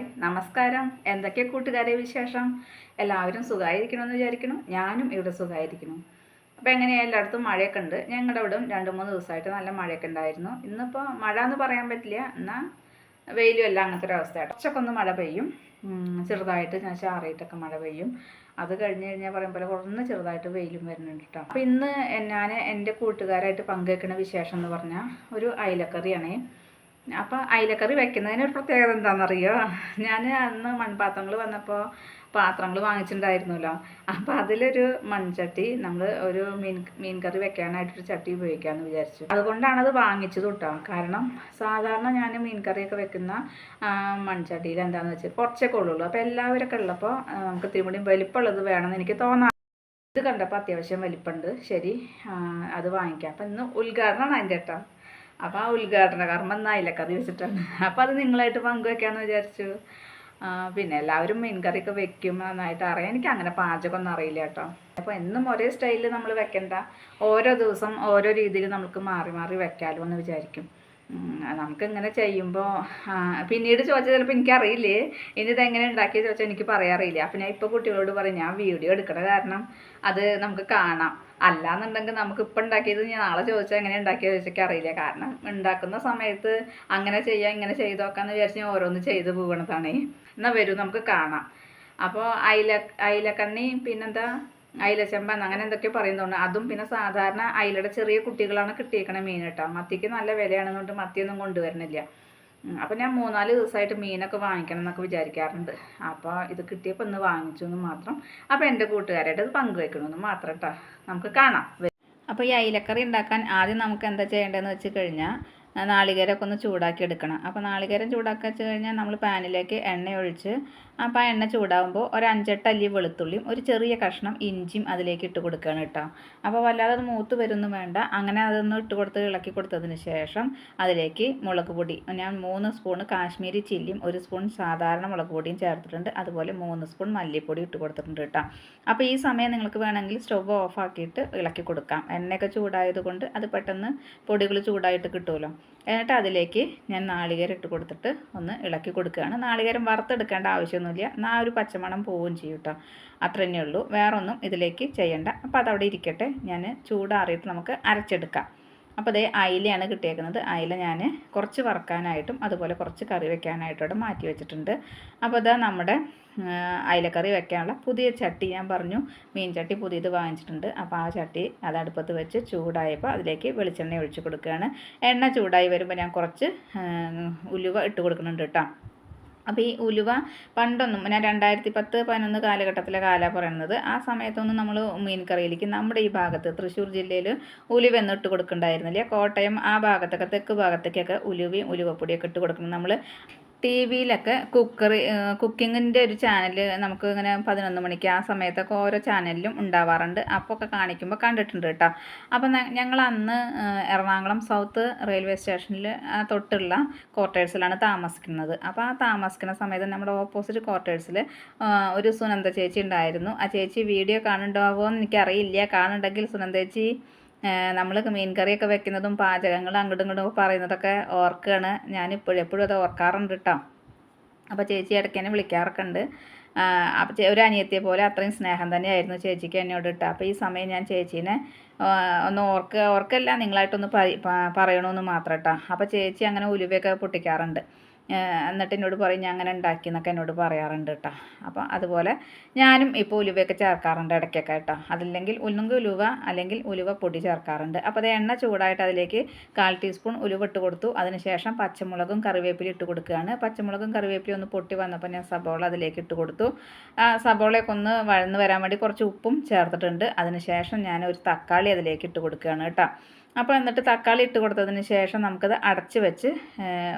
Hi നമസ്കാരം. എന്തൊക്കെ കൂട്ടുകാരെ വിശേഷം? എല്ലാവരും സുഖമായിരിക്കണമെന്ന് വിചാരിക്കണം ഞാനും ഇവിടെ സുഖമായിരിക്കണം അപ്പോൾ എങ്ങനെയാണ് എല്ലായിടത്തും മഴയൊക്കെ ഉണ്ട്? ഞങ്ങളുടെ ഇവിടെ രണ്ട് മൂന്ന് ദിവസമായിട്ട് നല്ല മഴയൊക്കെ ഉണ്ടായിരുന്നു. ഇന്നിപ്പോൾ മഴ എന്ന് പറയാൻ പറ്റില്ല. എന്നാൽ വെയിലും എല്ലാം അങ്ങനത്തെ ഒരു അവസ്ഥയാണ് കുറച്ചൊക്കെ ഒന്ന് മഴ പെയ്യും. ചെറുതായിട്ട് ഞാൻ ചാറിയിട്ടൊക്കെ മഴ പെയ്യും. അത് കഴിഞ്ഞ് കഴിഞ്ഞാൽ പറയും പോലെ കുറഞ്ഞ് ചെറുതായിട്ട് വെയിലും വരുന്നുണ്ട് കേട്ടോ അപ്പോൾ ഇന്ന് ഞാൻ എന്റെ കൂട്ടുകാരായിട്ട് പങ്കുവെക്കുന്ന വിശേഷം എന്ന് പറഞ്ഞാൽ ഒരു അയിലക്കറിയാണേ. അപ്പോൾ അയിലക്കറി വെക്കുന്നതിന് ഒരു പ്രത്യേകത എന്താണെന്നറിയോ ഞാൻ അന്ന് മൺപാത്രങ്ങൾ വന്നപ്പോൾ പാത്രങ്ങൾ വാങ്ങിച്ചിട്ടുണ്ടായിരുന്നല്ലോ. അപ്പോൾ അതിലൊരു മൺചട്ടി നമ്മൾ ഒരു മീൻ മീൻ കറി വെക്കാനായിട്ടൊരു ചട്ടി ഉപയോഗിക്കാമെന്ന് വിചാരിച്ചു. അതുകൊണ്ടാണ് അത് വാങ്ങിച്ചത് കേട്ടോ കാരണം സാധാരണ ഞാൻ മീൻ കറിയൊക്കെ വെക്കുന്ന മൺചട്ടിയിൽ എന്താണെന്ന് വെച്ചാൽ കുറച്ചൊക്കെ ഉള്ളൂ അപ്പോൾ എല്ലാവരൊക്കെ ഉള്ളപ്പോൾ നമുക്ക് ഇത്തിരി കൂടി വലിപ്പമുള്ളത് വേണമെന്ന് എനിക്ക് തോന്നാം. ഇത് കണ്ടപ്പോൾ അത്യാവശ്യം വലിപ്പമുണ്ട് ശരി അത് വാങ്ങിക്കാം. അപ്പം ഇന്ന് ഉദ്ഘാടനമാണ് അതിന്റെ കേട്ടോ അപ്പോൾ ആ ഉദ്ഘാടന കർമ്മം എന്നായില്ല കറി വെച്ചിട്ടാണ്. അപ്പോൾ അത് നിങ്ങളായിട്ട് പങ്കുവെക്കാമെന്ന് വിചാരിച്ചു. പിന്നെ എല്ലാവരും മീൻകറിയൊക്കെ വെക്കും നന്നായിട്ട് അറിയാം. എനിക്ക് അങ്ങനെ പാചകമൊന്നും അറിയില്ല കേട്ടോ. അപ്പോൾ എന്നും ഒരേ സ്റ്റൈലിൽ നമ്മൾ വെക്കണ്ട. ഓരോ ദിവസം ഓരോ രീതിയിൽ നമുക്ക് മാറി മാറി വെക്കാമല്ലോ എന്ന് വിചാരിക്കും. ഉം, നമുക്ക് ഇങ്ങനെ ചെയ്യുമ്പോൾ പിന്നീട് ചോദിച്ചാൽ ചിലപ്പോൾ എനിക്കറിയില്ലേ. ഇനി ഇതെങ്ങനെ ഉണ്ടാക്കിയത് ചോദിച്ചാൽ എനിക്ക് പറയാറിയില്ല. അപ്പം ഞാൻ ഇപ്പോൾ കുട്ടികളോട് പറയും ഞാൻ വീഡിയോ എടുക്കണ കാരണം അത് നമുക്ക് കാണാം. അല്ലാന്നുണ്ടെങ്കിൽ നമുക്ക് ഇപ്പം ഉണ്ടാക്കിയത് ഞാൻ നാളെ ചോദിച്ചാൽ എങ്ങനെ ഉണ്ടാക്കിയത് ചോദിച്ചാൽ അറിയില്ല കാരണം ഉണ്ടാക്കുന്ന സമയത്ത് അങ്ങനെ ചെയ്യാം ഇങ്ങനെ ചെയ്ത് നോക്കാമെന്ന് വിചാരിച്ച് ഞാൻ ഓരോന്ന് ചെയ്ത് പോകണതാണേ. എന്നാൽ വരൂ നമുക്ക് കാണാം. അപ്പോൾ അയില അയിലക്കണ്ണി പിന്നെന്താ? അയില അങ്ങനെ എന്തൊക്കെയോ പറയുന്നുണ്ട് അതും പിന്നെ സാധാരണ അയിലയുടെ ചെറിയ കുട്ടികളാണ് കിട്ടിയേക്കണ മീൻ കേട്ടോ. മത്തിക്ക് നല്ല വിലയാണെന്നുകൊണ്ട് മത്തിയൊന്നും കൊണ്ടുവരണില്ല അപ്പം ഞാൻ മൂന്നാൽ ദിവസമായിട്ട് മീനൊക്കെ വാങ്ങിക്കണം എന്നൊക്കെ വിചാരിക്കാറുണ്ട്. അപ്പോൾ ഇത് കിട്ടിയപ്പോൾ ഒന്ന് വാങ്ങിച്ചു എന്ന് മാത്രം. അപ്പോൾ എന്റെ കൂട്ടുകാരായിട്ട് ഇത് പങ്കുവെക്കണമെന്ന് മാത്രം കേട്ടോ. നമുക്ക് കാണാം. അപ്പോൾ ഈ അയിലക്കറി ഉണ്ടാക്കാൻ ആദ്യം നമുക്ക് എന്താ ചെയ്യേണ്ടതെന്ന് വെച്ച് കഴിഞ്ഞാൽ നാളികേരമൊക്കെ ഒന്ന് ചൂടാക്കി എടുക്കണം. അപ്പോൾ നാളികേരം ചൂടാക്കി വെച്ച് കഴിഞ്ഞാൽ നമ്മൾ പാനിലേക്ക് എണ്ണ ഒഴിച്ച് അപ്പോൾ ആ എണ്ണ ചൂടാകുമ്പോൾ ഒരു അഞ്ചെട്ട് അല്ലി വെളുത്തുള്ളിയും ഒരു ചെറിയ കഷ്ണം ഇഞ്ചിയും അതിലേക്ക് ഇട്ട് കൊടുക്കുകയാണ് കേട്ടോ. അപ്പോൾ വല്ലാതെ അത് മൂത്ത് വരുന്നും വേണ്ട. അങ്ങനെ അതൊന്ന് ഇട്ട് കൊടുത്ത് ഇളക്കി കൊടുത്തതിന് ശേഷം അതിലേക്ക് മുളക് പൊടി ഞാൻ മൂന്ന് സ്പൂൺ കാശ്മീരി ചില്ലിയും ഒരു സ്പൂൺ സാധാരണ മുളക് പൊടിയും ചേർത്തിട്ടുണ്ട്. അതുപോലെ മൂന്ന് സ്പൂൺ മല്ലിപ്പൊടി ഇട്ട് കൊടുത്തിട്ടുണ്ട് കേട്ടോ. അപ്പോൾ ഈ സമയം നിങ്ങൾക്ക് വേണമെങ്കിൽ സ്റ്റവ് ഓഫ് ആക്കിയിട്ട് ഇളക്കി കൊടുക്കാം. എണ്ണയൊക്കെ ചൂടായത് കൊണ്ട് അത് പെട്ടെന്ന് പൊടികൾ ചൂടായിട്ട് കിട്ടുമല്ലോ. എന്നിട്ട് അതിലേക്ക് ഞാൻ നാളികേരം ഇട്ട് കൊടുത്തിട്ട് ഒന്ന് ഇളക്കി കൊടുക്കുകയാണ്. നാളികേരം വറുത്തെടുക്കേണ്ട ആവശ്യമൊന്നുമില്ല. എന്നാൽ ആ ഒരു പച്ചമണം പോവുകയും ചെയ്യും കേട്ടോ. അത്ര തന്നെ ഉള്ളൂ. വേറൊന്നും ഇതിലേക്ക് ചെയ്യണ്ട. അപ്പോൾ അതവിടെ ഇരിക്കട്ടെ. ഞാൻ ചൂടാറിയിട്ട് നമുക്ക് അരച്ചെടുക്കാം. അപ്പോൾ അതേ അയിലയാണ് കിട്ടിയേക്കുന്നത്. അയില ഞാൻ കുറച്ച് വറുക്കാനായിട്ടും അതുപോലെ കുറച്ച് കറി വെക്കാനായിട്ടും ഇവിടെ മാറ്റി വെച്ചിട്ടുണ്ട്. അപ്പോൾ ഇതാ നമ്മുടെ അയിലക്കറി വെക്കാനുള്ള പുതിയ ചട്ടി ഞാൻ പറഞ്ഞു. മീൻ ചട്ടി പുതിയത് വാങ്ങിച്ചിട്ടുണ്ട്. അപ്പോൾ ആ ചട്ടി അത് അടുപ്പത്ത് വെച്ച് ചൂടായപ്പോൾ അതിലേക്ക് വെളിച്ചെണ്ണ ഒഴിച്ച് കൊടുക്കുകയാണ്. എണ്ണ ചൂടായി വരുമ്പോൾ ഞാൻ കുറച്ച് ഉലുവ ഇട്ട് കൊടുക്കുന്നുണ്ട് കേട്ടോ. അപ്പോൾ ഈ ഉലുവ പണ്ടൊന്നും ഞാൻ രണ്ടായിരത്തി പത്ത് പതിനൊന്ന് കാലഘട്ടത്തിലെ കാല പറയുന്നത്. ആ സമയത്തൊന്നും നമ്മൾ മീൻകറിയിലേക്ക് നമ്മുടെ ഈ ഭാഗത്ത് തൃശ്ശൂർ ജില്ലയിൽ ഉലുവ ഒന്നും ഇട്ട് കൊടുക്കണ്ടായിരുന്നില്ല. കോട്ടയം ആ ഭാഗത്തൊക്കെ തെക്ക് ഭാഗത്തേക്കൊക്കെ ഉലുവയും ഉലുവപ്പൊടിയൊക്കെ ഇട്ട് കൊടുക്കണം നമ്മൾ ടി വിയിലൊക്കെ കുക്കറി കുക്കിങ്ങിന്റെ ഒരു ചാനൽ നമുക്ക് ഇങ്ങനെ പതിനൊന്ന് മണിക്ക് ആ സമയത്തൊക്കെ ഓരോ ചാനലിലും ഉണ്ടാവാറുണ്ട്. അപ്പോൾ ഒക്കെ കാണിക്കുമ്പോൾ കണ്ടിട്ടുണ്ട് കേട്ടോ. അപ്പോൾ ഞങ്ങൾ അന്ന് എറണാകുളം സൗത്ത് റെയിൽവേ സ്റ്റേഷനിൽ തൊട്ടുള്ള ക്വാർട്ടേഴ്സിലാണ് താമസിക്കുന്നത്. അപ്പോൾ ആ താമസിക്കുന്ന സമയത്ത് നമ്മുടെ ഓപ്പോസിറ്റ് ക്വാർട്ടേഴ്സിൽ ഒരു സുനന്ദ ചേച്ചി ഉണ്ടായിരുന്നു. ആ ചേച്ചി വീഡിയോ കാണുന്നുണ്ടാവുമോ എന്ന് എനിക്കറിയില്ല. കാണുന്നുണ്ടെങ്കിൽ സുനന്ദ ചേച്ചി നമ്മൾ മീൻ കറിയൊക്കെ വെക്കുന്നതും പാചകങ്ങൾ അങ്ങോട്ടും ഇങ്ങോട്ടും പറയുന്നതൊക്കെ ഓർക്കുകയാണ് ഞാൻ ഇപ്പോഴും എപ്പോഴും അത് ഓർക്കാറുണ്ട് കേട്ടോ അപ്പോൾ ചേച്ചി ഇടയ്ക്ക് എന്നെ വിളിക്കാറൊക്കെ ഉണ്ട്. അപ്പോൾ ഒരു അനിയത്തിയെ പോലെ അത്രയും സ്നേഹം തന്നെയായിരുന്നു ചേച്ചിക്ക് എന്നോട് ഇട്ടാ അപ്പോൾ ഈ സമയം ഞാൻ ചേച്ചീനെ ഒന്ന് ഓർക്കുക ഓർക്കല്ല നിങ്ങളായിട്ടൊന്ന് പറയണമെന്ന് മാത്രം കേട്ടോ അപ്പോൾ ചേച്ചി അങ്ങനെ ഉലുവയൊക്കെ പൊട്ടിക്കാറുണ്ട്. എന്നിട്ട് എന്നോട് പറയും ഞാൻ അങ്ങനെ ഉണ്ടാക്കി എന്നൊക്കെ എന്നോട് പറയാറുണ്ട് കേട്ടോ അപ്പോൾ അതുപോലെ ഞാനും ഇപ്പോൾ ഉലുവയൊക്കെ ചേർക്കാറുണ്ട് ഇടയ്ക്കൊക്കെ കേട്ടോ അതില്ലെങ്കിൽ ഒന്നുകിൽ ഉലുവ അല്ലെങ്കിൽ ഉലുവ പൊടി ചേർക്കാറുണ്ട്. അപ്പോൾ അത് എണ്ണ ചൂടായിട്ട് അതിലേക്ക് കാൽ ടീസ്പൂൺ ഉലുവ ഇട്ട് കൊടുത്തു. അതിനുശേഷം പച്ചമുളകും കറിവേപ്പില ഇട്ട് കൊടുക്കുകയാണ്. പച്ചമുളകും കറിവേപ്പില ഒന്ന് പൊട്ടി വന്നപ്പോൾ ഞാൻ സബോള അതിലേക്ക് ഇട്ട് കൊടുത്തു. സബോളയൊക്കെ ഒന്ന് വഴന്ന് വരാൻ വേണ്ടി കുറച്ച് ഉപ്പും ചേർത്തിട്ടുണ്ട്. അതിനുശേഷം ഞാൻ ഒരു തക്കാളി അതിലേക്ക് ഇട്ട് കൊടുക്കുകയാണ് കേട്ടോ അപ്പോൾ എന്നിട്ട് തക്കാളി ഇട്ട് കൊടുത്തതിന് ശേഷം നമുക്കത് അടച്ച് വെച്ച്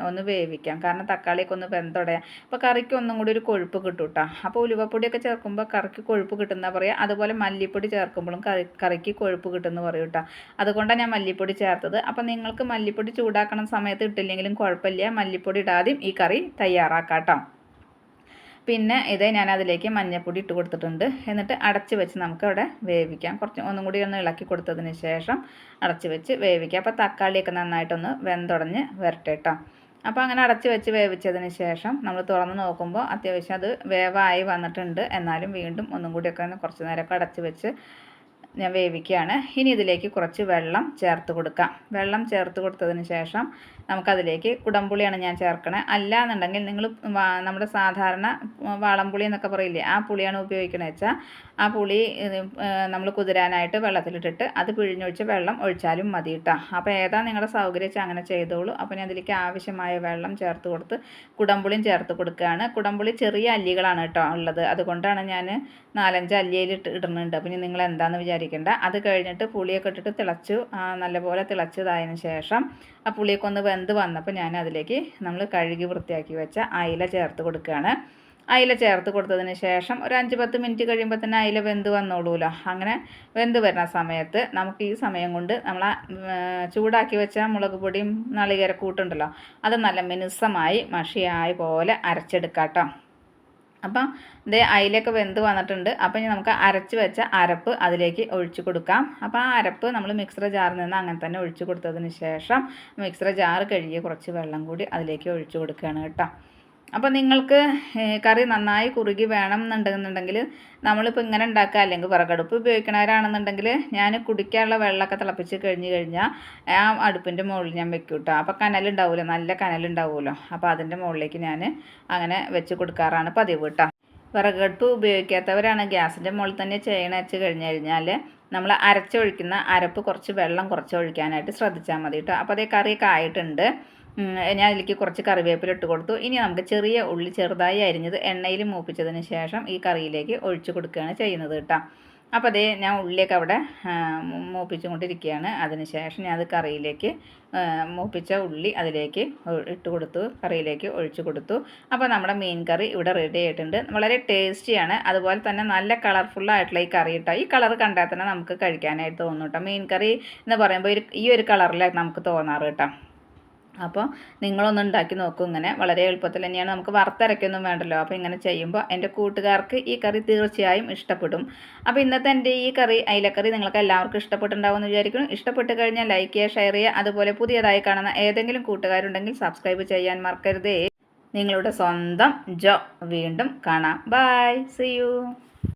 ഒന്ന് വേവിക്കാം. കാരണം തക്കാളിയൊക്കെ ഒന്ന് വെന്തുടയാം. അപ്പോൾ കറിക്ക് ഒന്നും കൂടി ഒരു കൊഴുപ്പ് കിട്ടും കേട്ടോ അപ്പോൾ ഉലുവപ്പൊടിയൊക്കെ ചേർക്കുമ്പോൾ കറിക്ക് കൊഴുപ്പ് കിട്ടുന്ന പറയുക അതുപോലെ മല്ലിപ്പൊടി ചേർക്കുമ്പോഴും കറി കറിക്ക് കൊഴുപ്പ് കിട്ടുമെന്ന് പറയും കേട്ടോ അതുകൊണ്ടാണ് ഞാൻ മല്ലിപ്പൊടി ചേർത്തത്. അപ്പോൾ നിങ്ങൾക്ക് മല്ലിപ്പൊടി ചൂടാക്കണ സമയത്ത് ഇട്ടില്ലെങ്കിലും കുഴപ്പമില്ല. മല്ലിപ്പൊടി ഇടാതെയും ഈ കറി തയ്യാറാക്കാം കേട്ടോ പിന്നെ ഇത് ഞാൻ അതിലേക്ക് മഞ്ഞൾപ്പൊടി ഇട്ട് കൊടുത്തിട്ടുണ്ട്. എന്നിട്ട് അടച്ച് വെച്ച് നമുക്ക് അവിടെ വേവിക്കാം. കുറച്ച് ഒന്നും കൂടി ഒന്ന് ഇളക്കി കൊടുത്തതിന് ശേഷം അടച്ച് വെച്ച് വേവിക്കാം. അപ്പോൾ തക്കാളിയൊക്കെ നന്നായിട്ടൊന്ന് വെന്തുടഞ്ഞ് വരട്ടെ കേട്ടോ അപ്പോൾ അങ്ങനെ അടച്ച് വെച്ച് വേവിച്ചതിന് ശേഷം നമ്മൾ തുറന്ന് നോക്കുമ്പോൾ അത്യാവശ്യം അത് വേവായി വന്നിട്ടുണ്ട്. എന്നാലും വീണ്ടും ഒന്നും കൂടിയൊക്കെ ഒന്ന് കുറച്ച് നേരമൊക്കെ അടച്ച് വെച്ച് ഞാൻ വേവിക്കുകയാണ്. ഇനി ഇതിലേക്ക് കുറച്ച് വെള്ളം ചേർത്ത് കൊടുക്കാം. വെള്ളം ചേർത്ത് കൊടുത്തതിന് ശേഷം നമുക്കതിലേക്ക് കുടംപുളിയാണ് ഞാൻ ചേർക്കണേ. അല്ല എന്നുണ്ടെങ്കിൽ നിങ്ങൾ നമ്മുടെ സാധാരണ വാളംപുളി എന്നൊക്കെ പറയില്ലേ ആ പുളിയാണ് ഉപയോഗിക്കണത് വെച്ചാൽ ആ പുളി നമ്മൾ കുതിരാനായിട്ട് വെള്ളത്തിലിട്ടിട്ട് അത് പിഴിഞ്ഞൊഴിച്ച് വെള്ളം ഒഴിച്ചാലും മതി കേട്ടോ അപ്പോൾ ഏതാ നിങ്ങളുടെ സൗകര്യം വെച്ചാൽ അങ്ങനെ ചെയ്തോളൂ. അപ്പോൾ ഞാൻ അതിലേക്ക് ആവശ്യമായ വെള്ളം ചേർത്ത് കൊടുത്ത് കുടംപുളിയും ചേർത്ത് കൊടുക്കുകയാണ്. കുടംപുളി ചെറിയ അല്ലികളാണ് കേട്ടോ ഉള്ളത്. അതുകൊണ്ടാണ് ഞാൻ നാലഞ്ച് അല്ലിയിൽ ഇട്ട് ഇടുന്നുണ്ട്. അപ്പം നിങ്ങൾ എന്താണെന്ന് വിചാരിക്കേണ്ട. അത് കഴിഞ്ഞിട്ട് പുളിയൊക്കെ ഇട്ടിട്ട് തിളച്ചു നല്ലപോലെ തിളച്ചതായതിനു ശേഷം ആ പുളിയൊക്കെ ഒന്ന് വെന്ത് വന്നപ്പോൾ ഞാൻ അതിലേക്ക് നമ്മൾ കഴുകി വൃത്തിയാക്കി വെച്ച അയില ചേർത്ത് കൊടുക്കുകയാണ്. അയില ചേർത്ത് കൊടുത്തതിന് ശേഷം ഒരു അഞ്ച് പത്ത് മിനിറ്റ് കഴിയുമ്പോൾ തന്നെ അയില വെന്ത് വന്നോളൂല്ലോ അങ്ങനെ വെന്ത് വരുന്ന സമയത്ത് നമുക്ക് ഈ സമയം കൊണ്ട് നമ്മൾ ചൂടാക്കി വെച്ച മുളക് പൊടിയും നാളികേരക്കൂട്ടുണ്ടല്ലോ അത് നല്ല മിനുസമായി മഷിയായ പോലെ അരച്ചെടുക്കാം കേട്ടോ അപ്പം ഇത് അയിലൊക്കെ വെന്ത് വന്നിട്ടുണ്ട്. അപ്പം ഇനി നമുക്ക് അരച്ച് വെച്ച അരപ്പ് അതിലേക്ക് ഒഴിച്ച് കൊടുക്കാം. അപ്പോൾ ആ അരപ്പ് നമ്മൾ മിക്സർ ജാറിൽ നിന്ന് അങ്ങനെ തന്നെ ഒഴിച്ച് കൊടുത്തതിന് ശേഷം മിക്സർ ജാർ കഴുകി കുറച്ച് വെള്ളം കൂടി അതിലേക്ക് ഒഴിച്ച് കൊടുക്കുകയാണ് കേട്ടോ. അപ്പോൾ നിങ്ങൾക്ക് കറി നന്നായി കുറുകി വേണം എന്നുണ്ടെന്നുണ്ടെങ്കിൽ നമ്മളിപ്പോൾ ഇങ്ങനെ ഉണ്ടാക്കുക അല്ലെങ്കിൽ വിറകടുപ്പ് ഉപയോഗിക്കണവരാണെന്നുണ്ടെങ്കിൽ ഞാൻ കുടിക്കാനുള്ള വെള്ളമൊക്കെ തിളപ്പിച്ച് കഴിഞ്ഞ് കഴിഞ്ഞാൽ ആ അടുപ്പിന്റെ മുകളിൽ ഞാൻ വെക്കും കേട്ടോ. അപ്പോൾ കനലുണ്ടാവുമല്ലോ നല്ല കനലുണ്ടാവുമല്ലോ. അപ്പോൾ അതിന്റെ മുകളിലേക്ക് ഞാൻ അങ്ങനെ വെച്ച് കൊടുക്കാറാണ് പതിവ് കേട്ടോ. വിറകടുപ്പ് ഉപയോഗിക്കാത്തവരാണ് ഗ്യാസിന്റെ മുകളിൽ തന്നെ ചെയ്യണ വെച്ച് കഴിഞ്ഞ് കഴിഞ്ഞാൽ നമ്മൾ അരച്ചൊഴിക്കുന്ന അരപ്പ് കുറച്ച് വെള്ളം കുറച്ച് ഒഴിക്കാനായിട്ട് ശ്രദ്ധിച്ചാൽ മതി കേട്ടോ. അപ്പോൾ അതേ കറിയൊക്കെ ആയിട്ടുണ്ട്. ഞാൻ അതിലേക്ക് കുറച്ച് കറിവേപ്പില ഇട്ട് കൊടുത്തു. ഇനി നമുക്ക് ചെറിയ ഉള്ളി ചെറുതായി അരിഞ്ഞത് എണ്ണയിൽ മൂപ്പിച്ചതിന് ശേഷം ഈ കറിയിലേക്ക് ഒഴിച്ചു കൊടുക്കുകയാണ് ചെയ്യുന്നത് കേട്ടോ. അപ്പോൾ അതേ ഞാൻ ഉള്ളിയൊക്കെ അവിടെ മൂപ്പിച്ചുകൊണ്ടിരിക്കുകയാണ്. അതിന് ശേഷം ഞാൻ അത് കറിയിലേക്ക് മൂപ്പിച്ച ഉള്ളി അതിലേക്ക് ഇട്ട് കൊടുത്തു കറിയിലേക്ക് ഒഴിച്ചു കൊടുത്തു. അപ്പോൾ നമ്മുടെ മീൻ കറി ഇവിടെ റെഡി ആയിട്ടുണ്ട്. വളരെ ടേസ്റ്റിയാണ് അതുപോലെ തന്നെ നല്ല കളർഫുള്ളായിട്ടുള്ള ഈ കറി കേട്ടോ. ഈ കളർ കണ്ടാൽ തന്നെ നമുക്ക് കഴിക്കാനായിട്ട് തോന്നും കേട്ടോ. മീൻ കറി എന്ന് പറയുമ്പോൾ ഈ ഒരു കളറിലാണ് നമുക്ക് തോന്നാറ് കേട്ടോ. അപ്പോൾ നിങ്ങളൊന്ന് ഉണ്ടാക്കി നോക്കും ഇങ്ങനെ. വളരെ എളുപ്പത്തിൽ തന്നെയാണ്. നമുക്ക് വറുത്തരയ്ക്കൊന്നും വേണ്ടല്ലോ. അപ്പോൾ ഇങ്ങനെ ചെയ്യുമ്പോൾ എന്റെ കൂട്ടുകാർക്ക് ഈ കറി തീർച്ചയായും ഇഷ്ടപ്പെടും. അപ്പോൾ ഇന്നത്തെ എന്റെ ഈ കറി അയിലക്കറി നിങ്ങൾക്ക് എല്ലാവർക്കും ഇഷ്ടപ്പെട്ടുണ്ടാവുമെന്ന് വിചാരിക്കുന്നു. ഇഷ്ടപ്പെട്ട് കഴിഞ്ഞാൽ ലൈക്ക് ചെയ്യുക ഷെയർ ചെയ്യുക. അതുപോലെ പുതിയതായി കാണുന്ന ഏതെങ്കിലും കൂട്ടുകാരുണ്ടെങ്കിൽ സബ്സ്ക്രൈബ് ചെയ്യാൻ മറക്കരുതേ. നിങ്ങളുടെ സ്വന്തം ജോ. വീണ്ടും കാണാം. ബൈ. C U